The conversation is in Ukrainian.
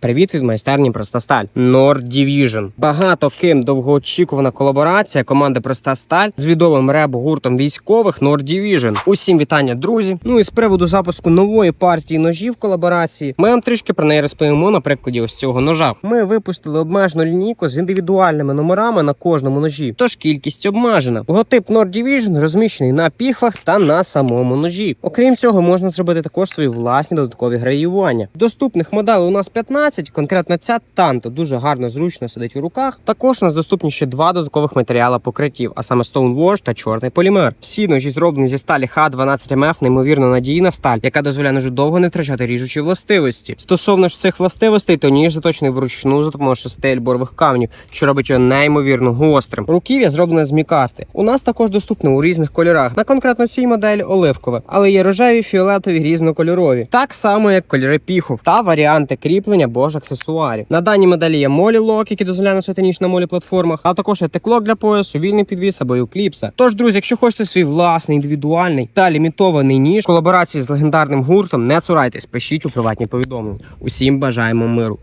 Привіт від майстерні Проста Сталь Nord Division. Багато ким довгоочікувана колаборація команди Проста Сталь з відомим реп-гуртом військових Nord Division. Усім вітання, друзі. Ну і з приводу запуску нової партії ножів колаборації. Ми вам трішки про неї розповімо на прикладі ось цього ножа. Ми випустили обмежену лінійку з індивідуальними номерами на кожному ножі. Тож кількість обмежена. Логотип Nord Division розміщений на піхвах та на самому ножі. Окрім цього, можна зробити також свої власні додаткові гравіювання. Доступних моделей у нас 15, конкретно ця танто дуже гарно зручно сидить у руках. Також у нас доступні ще два додаткових матеріали покриттів, а саме Stonewash та чорний полімер. Всі ножі зроблені зі сталі Х12МФ, неймовірно надійна сталь, яка дозволяє ножу довго не втрачати ріжучі властивості. Стосовно ж цих властивостей, то ніж заточений вручну за допомогою шести ельборових камнів, що робить його неймовірно гострим. Руків'я зроблене з мікарти. У нас також доступне у різних кольорах. На конкретно цій моделі оливкове, але є рожеві, фіолетові, різнокольорові, так само як кольори піхов та варіанти кріплення або ж аксесуарів. На даній моделі є молі лок, який дозволяє носити ніч на молі платформах, а також є теклок для поясу, вільний підвіс або юкліпса. Тож, друзі, якщо хочете свій власний індивідуальний та лімітований ніж колаборації з легендарним гуртом, не цурайтесь, пишіть у приватні повідомлення. Усім бажаємо миру.